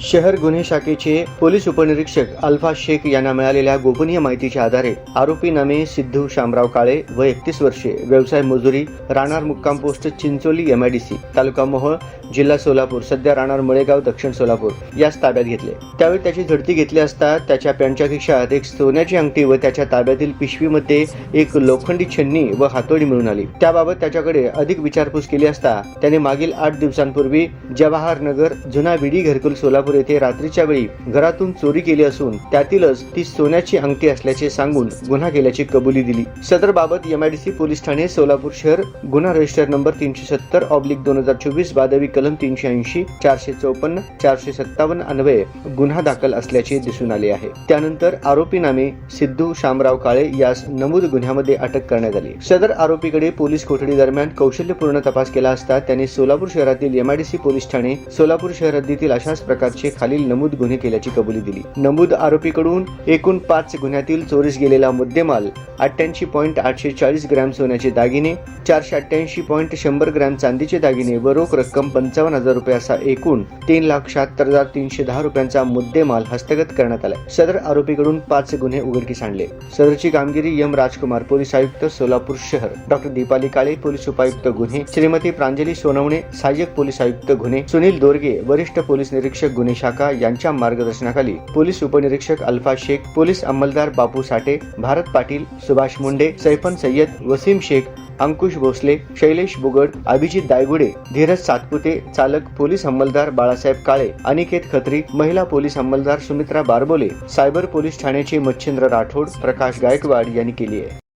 शहर गुन्हे शाखेचे पोलीस उपनिरीक्षक अल्फा शेख यांना मिळालेल्या गोपनीय माहितीच्या आधारे आरोपी नामे सिद्धू शामराव काळे व एकतीस वर्षे व्यवसाय मजुरी राहणार मुक्काम पोस्ट चिंचोली एमआयडीसी तालुका मोहोळ जिल्हा सोलापूर सध्या राहणार मळेगाव दक्षिण सोलापूर यास ताब्यात घेतले. त्यावेळी त्याची झडती घेतली असता त्याच्या पॅन्टच्या खिशात एक सोन्याची अंगठी व त्याच्या ताब्यातील पिशवीमध्ये एक लोखंडी छन्नी व हातोडी मिळून आली. त्याबाबत त्याच्याकडे अधिक विचारपूस केली असता त्याने मागील आठ दिवसांपूर्वी जवाहर नगर जुना विडी घरकुल सोलापूर येथे रात्रीच्या वेळी घरातून चोरी केली असून त्यातीलच ती सोन्याची अंगठी असल्याचे सांगून गुन्हा केल्याची कबुली दिली. सदर बाबत एमआयडीसी पोलीस ठाणे सोलापूर शहर गुन्हा रजिस्टर नंबर तीनशे सत्तर ऑब्लिक दोन हजार चोवीस बादवी कलम तीनशे ऐंशी चारशे चौपन्न चारशे सत्तावन्न अन्वये गुन्हा दाखल असल्याचे दिसून आले आहे. त्यानंतर आरोपी नामे सिद्धू शामराव काळे यास नमूद गुन्ह्यामध्ये अटक करण्यात आली. सदर आरोपीकडे पोलीस कोठडी दरम्यान कौशल्यपूर्ण तपास केला असता त्यांनी सोलापूर शहरातील एमआयडीसी पोलीस ठाणे सोलापूर शहर हद्दीतील अशाच प्रकारचे खालील नमूद गुन्हे केल्याची कबुली दिली. नमूद आरोपीकडून एकूण पाच गुन्ह्यातील चोरीस गेलेला मुद्देमाल अठ्ठ्याऐंशी पॉईंट आठशे चाळीस ग्रॅम सोन्याचे दागिने चारशे अठ्ठ्याऐंशी पॉईंट शंभर ग्रॅम चांदीचे दागिने व रोख रक्कम पंचावन्न हजार रुपये असा एकूण तीन लाख शहात्तर हजार तीनशे दहा रुपयांचा मुद्देमाल हस्तगत करण्यात आला. सदर आरोपीकडून पाच गुन्हे उघडकीस आणले. सदरची कामगिरी एम राजकुमार पोलीस आयुक्त सोलापूर शहर. डॉक्टर दीपाली काळे पोलीस उपायुक्त गुन्हे. श्रीमती प्रांजली सोनवणे सहाय्यक पोलीस आयुक्त गुन्हे. सुनील दोरगे वरिष्ठ पोलीस निरीक्षक गुन्हे. शाखा यांच्या मार्गदर्शनाखाली पोलीस उपनिरीक्षक अल्फा शेख पोलीस अंमलदार बापू साठे भारत पाटील सुभाष मुंडे सैफन सय्यद वसीम शेख अंकुश भोसले शैलेश बुगड अभिजित दायगुडे धीरज सातपुते चालक पोलीस अंमलदार बाळासाहेब काळे अनिकेत खत्री महिला पोलीस अंमलदार सुमित्रा बारबोले सायबर पोलीस ठाण्याचे मच्छिंद्र राठोड प्रकाश गायकवाड यांनी केली आहे.